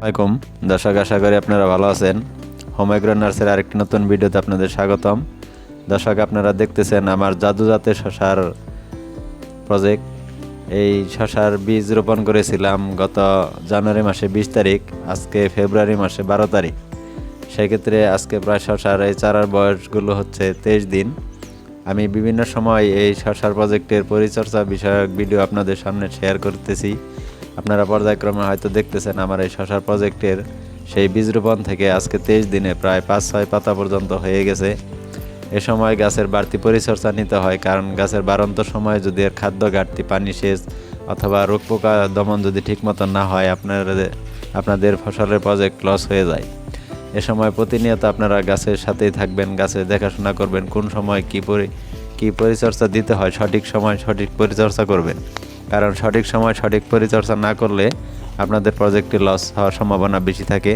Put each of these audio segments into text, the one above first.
আসসালামাইকুম দর্শক, আশা করি আপনারা ভালো আছেন। হোমাইগ্রো নার্সের আরেকটি নতুন ভিডিওতে আপনাদের স্বাগতম। দর্শক, আপনারা দেখতেছেন আমার জাদু জাতের শশার প্রজেক্ট এই শশার বীজ রোপণ করেছিলাম গত জানুয়ারি মাসে বিশ তারিখ, আজকে ফেব্রুয়ারি মাসে বারো তারিখ। সেক্ষেত্রে আজকে প্রায় শশার এই চারার বয়সগুলো হচ্ছে তেইশ দিন। আমি বিভিন্ন সময় এই শশার প্রজেক্টের পরিচর্যা বিষয়ক ভিডিও আপনাদের সামনে শেয়ার করতেছি। আপনারা পর্যায়ক্রমে হয়তো দেখতেছেন আমার এই শশার প্রজেক্টের সেই বীজ রোপণ থেকে আজকে তেইশ দিনে প্রায় পাঁচ, ছয় পাতা পর্যন্ত হয়ে গেছে। এ সময় গাছের বাড়তি পরিচর্যা নিতে হয়, কারণ গাছের বাড়ন্ত সময় যদি এর খাদ্য ঘাটতি, পানি সেচ অথবা রোগ পোকা দমন যদি ঠিক মতো না হয়, আপনাদের আপনাদের ফসলের প্রজেক্ট লস হয়ে যায়। এ সময় প্রতিনিয়ত আপনারা গাছের সাথেই থাকবেন গাছের দেখাশোনা করবেন, কোন সময় কী পরি, কী পরিচর্যা দিতে হয়, সঠিক সময় সঠিক পরিচর্যা করবেন। কারণ সঠিক সময় সঠিক পরিচর্যা না করলে আপনাদের প্রজেক্টে লস হওয়ার সম্ভাবনা বেশি থাকে।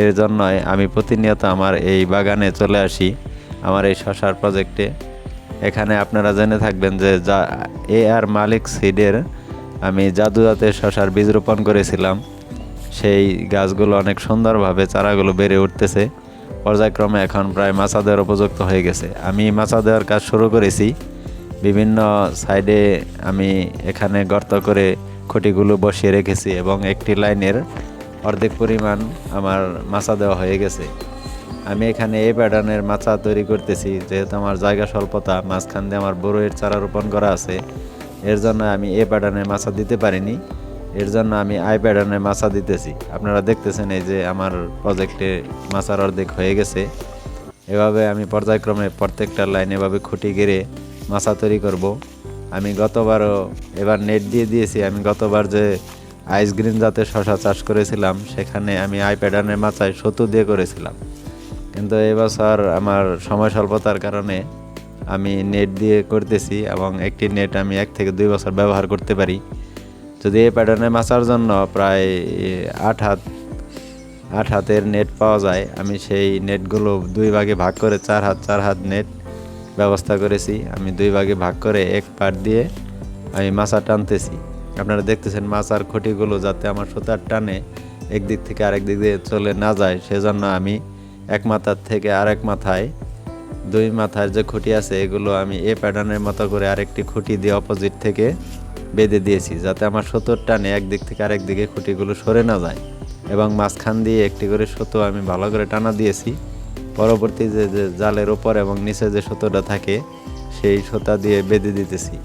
এর জন্যই আমি প্রতিনিয়ত আমার এই বাগানে চলে আসি, আমার এই শশার প্রজেক্টে এখানে আপনারা জেনে থাকবেন যে যা এ আর মালিক সিডের আমি জাদু জাতের শশার বীজ রোপণ করেছিলাম। সেই গাছগুলো অনেক সুন্দরভাবে চারাগুলো বেড়ে উঠতেছে। পর্যায়ক্রমে এখন প্রায় মাছা দেওয়ার উপযুক্ত হয়ে গেছে। আমি মাছা দেওয়ার কাজ শুরু করেছি। বিভিন্ন সাইডে আমি এখানে গর্ত করে খুঁটিগুলো বসিয়ে রেখেছি এবং একটি লাইনের অর্ধেক পরিমাণ আমার মাছা দেওয়া হয়ে গেছে। আমি এখানে এই প্যাটার্নের মাছা তৈরি করতেছি, যেহেতু আমার জায়গা স্বল্পতা, মাঝখান দিয়ে আমার বড়ইয়ের চারা রোপণ করা আছে, এর জন্য আমি এ প্যাটার্নের মাছা দিতে পারিনি, এর জন্য আমি আই প্যাটার্নের মাছা দিতেছি। আপনারা দেখতেছেন এই যে আমার প্রজেক্টে মাছার অর্ধেক হয়ে গেছে। এভাবে আমি পর্যায়ক্রমে প্রত্যেকটা লাইন এভাবে খুঁটি গেড়ে মাছা তৈরি করব। আমি গতবারও এবার নেট দিয়ে দিয়েছি। আমি গতবার যে আইস গ্রিন জাতের শশা চাষ করেছিলাম, সেখানে আমি আই প্যাটার্নের মাচায় সতু দিয়ে করেছিলাম। কিন্তু এবছর আমার সময় স্বল্পতার কারণে আমি নেট দিয়ে করতেছি এবং একটি নেট আমি এক থেকে দুই বছর ব্যবহার করতে পারি। যদি এই প্যাটার্নে মাচার জন্য প্রায় আট হাত, আট হাতের নেট পাওয়া যায়, আমি সেই নেটগুলো দুই ভাগে ভাগ করে চার হাত চার হাত নেট ব্যবস্থা করেছি। আমি দুই ভাগে ভাগ করে এক পাট দিয়ে আমি মাছা টানতেছি। আপনারা দেখতেছেন মাছার খুঁটিগুলো যাতে আমার সুতার টানে একদিক থেকে আরেক দিক দিয়ে চলে না যায়, সেজন্য আমি এক মাথার থেকে আরেক মাথায়, দুই মাথার যে খুঁটি আছে, এগুলো আমি এ প্যাটার্নের মতো করে আরেকটি খুঁটি দিয়ে অপোজিট থেকে বেঁধে দিয়েছি, যাতে আমার সুতোর টানে একদিক থেকে আরেক দিকে খুঁটিগুলো সরে না যায়। এবং মাঝখান দিয়ে একটি করে সুতো আমি ভালো করে টানা দিয়েছি। পরবর্তী যে যে জালের ওপর এবং নিচে যে সুতোটা থাকে, সেই সুতা দিয়ে বেঁধে দিতেছি।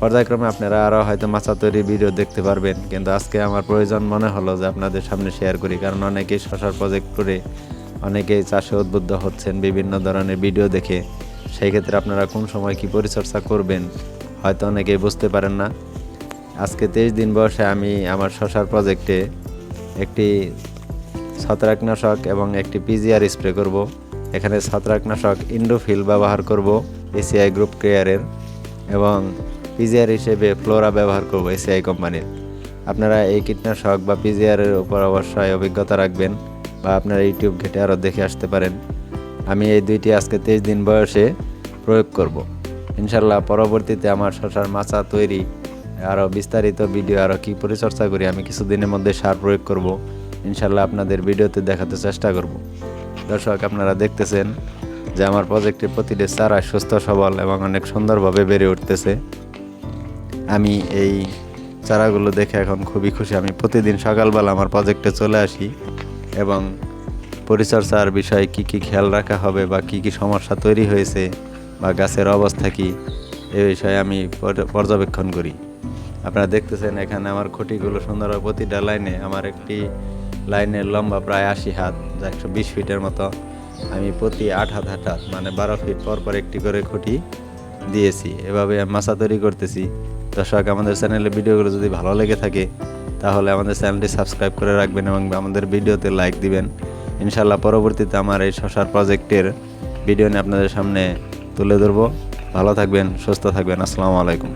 পর্যায়ক্রমে আপনারা আরও হয়তো মাছা তৈরির ভিডিও দেখতে পারবেন, কিন্তু আজকে আমার প্রয়োজন মনে হলো যে আপনাদের সামনে শেয়ার করি, কারণ অনেকেই শশার প্রজেক্ট করে, অনেকেই চাষে উদ্বুদ্ধ হচ্ছেন বিভিন্ন ধরনের ভিডিও দেখে। সেই ক্ষেত্রে আপনারা কোন সময় কি পরিচর্যা করবেন, হয়তো অনেকেই বুঝতে পারেন না। আজকে তেইশ দিন বয়সে আমি আমার শশার প্রজেক্টে একটি ছত্রাকনাশক এবং একটি পিজিআর স্প্রে করব। এখানে ছত্রাকনাশক ইন্ডোফিল ব্যবহার করব এসিআই গ্রুপ কেয়ারের এবং পিজিআর হিসেবে ফ্লোরা ব্যবহার করব এসিআই কোম্পানির। আপনারা এই কীটনাশক বা পিজিআরের উপর অবশ্যই অভিজ্ঞতা রাখবেন বা আপনারা ইউটিউব ঘেটে আরও দেখে আসতে পারেন। আমি এই দুইটি আজকে তেইশ দিন বয়সে প্রয়োগ করব। ইনশাল্লাহ পরবর্তীতে আমার শশার মাচা তৈরি আরও বিস্তারিত ভিডিও আরও কী পরিচর্চা করি আমি কিছুদিনের মধ্যে সার প্রয়োগ করব। ইনশাল্লাহ আপনাদের ভিডিওতে দেখাতে চেষ্টা করব। দর্শক, আপনারা দেখতেছেন যে আমার প্রজেক্টের প্রতিটি চারা সুস্থ, সবল এবং অনেক সুন্দরভাবে বেড়ে উঠতেছে। আমি এই চারাগুলো দেখে এখন খুবই খুশি। আমি প্রতিদিন সকালবেলা আমার প্রজেক্টে চলে আসি এবং পরিচর্যার বিষয়ে কি কি খেয়াল রাখা হবে বা কি কি সমস্যা তৈরি হয়েছে বা গাছের অবস্থা কি, এ বিষয়ে আমি পর্যবেক্ষণ করি। আপনারা দেখতেছেন এখানে আমার খুঁটিগুলো সুন্দর প্রতিটা লাইনে আমার একটি লাইনের লম্বা প্রায় আশি হাত, একশো বিশ ফিটের মতো। আমি প্রতি আট হাত আট হাত মানে বারো ফিট পর পর একটি করে খুঁটি দিয়েছি। এভাবে মাছা তৈরি করতেছি। দর্শক, আমাদের চ্যানেলের ভিডিওগুলো যদি ভালো লেগে থাকে, তাহলে আমাদের চ্যানেলটি সাবস্ক্রাইব করে রাখবেন এবং আমাদের ভিডিওতে লাইক দিবেন। ইনশাল্লাহ পরবর্তীতে আমার এই শশার প্রজেক্টের ভিডিও নিয়ে আপনাদের সামনে তুলে ধরবো। ভালো থাকবেন, সুস্থ থাকবেন। আসসালামু আলাইকুম।